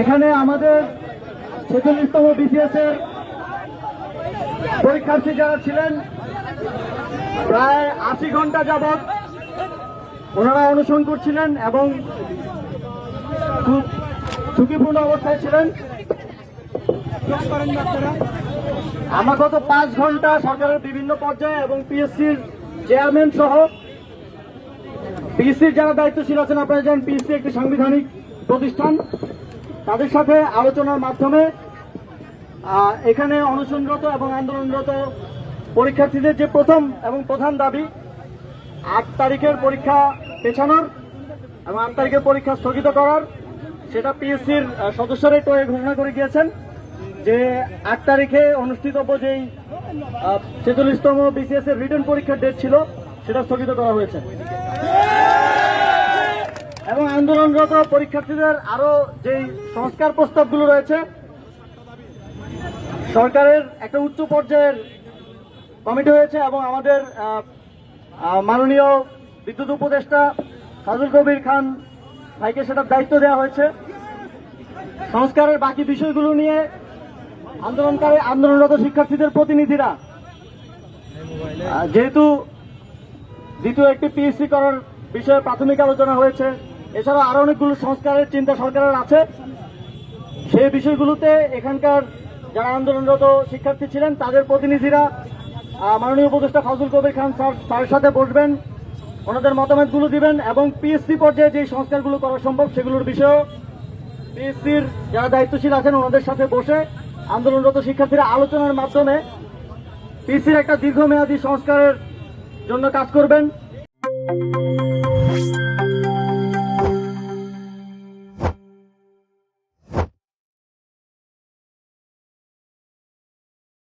এখানে আমাদের ছেচল্লিশতম বিসিএস এর পরীক্ষার্থী যারা ছিলেন, প্রায় আশি ঘণ্টা যাবৎ ওনারা অনুসরণ করছিলেন এবং খুব ঝুঁকিপূর্ণ অবস্থায় ছিলেন। আমরা গত পাঁচ ঘণ্টা সরকারের বিভিন্ন পর্যায়ে এবং পিএসসির চেয়ারম্যান সহ পিএসসির যারা দায়িত্বশীল আছেন, আপনারা জানেন পিএসসি একটি সাংবিধানিক প্রতিষ্ঠান। তাদের সাথে আলোচনার মাধ্যমে এখানে অনশনরত এবং আন্দোলনরত পরীক্ষার্থীদের যে প্রথম এবং প্রধান দাবি, আট তারিখের পরীক্ষা পেছানোর এবং আট তারিখের পরীক্ষা স্থগিত করার, সেটা পিএসসির সদস্যরাই তো ঘোষণা করে গিয়েছেন যে আট তারিখে অনুষ্ঠিতব্য যেই ছেচল্লিশতম বিসিএস এর রিটার্ন পরীক্ষার ডেট ছিল, সেটা স্থগিত করা হয়েছে। এবং আন্দোলনরত পরীক্ষার্থীদের আরও যেই সংস্কার প্রস্তাবগুলো রয়েছে, সরকারের একটা উচ্চ পর্যায়ের কমিটি হয়েছে এবং আমাদের মাননীয় বিদ্যুৎ উপদেষ্টা ফাজুল কবির খান ভাইকে সেটার দায়িত্ব দেওয়া হয়েছে। সংস্কারের বাকি বিষয়গুলো নিয়ে আন্দোলনকারী, আন্দোলনরত শিক্ষার্থীদের প্রতিনিধিরা যেহেতু দ্বিতীয় একটি পিএসসি করার বিষয়ে প্রাথমিক আলোচনা হয়েছে এছাড়াও আরও অনেকগুলো সংস্কারের চিন্তা সরকারের আছে। সেই বিষয়গুলোতে এখানকার যারা আন্দোলনরত শিক্ষার্থী ছিলেন, তাদের প্রতিনিধিরা মাননীয় উপদেষ্টা ফজল কবির খান স্যার, তার সাথে বসবেন, ওনাদের মতামতগুলো দিবেন এবং পিএসসি পর্যায়ে যে সংস্কারগুলো করা সম্ভব সেগুলোর বিষয়েও পিএসসির যারা দায়িত্বশীল আছেন ওনাদের সাথে বসে আন্দোলনরত শিক্ষার্থীরা আলোচনার মাধ্যমে পিএসসির একটা দীর্ঘমেয়াদী সংস্কারের জন্য কাজ করবেন।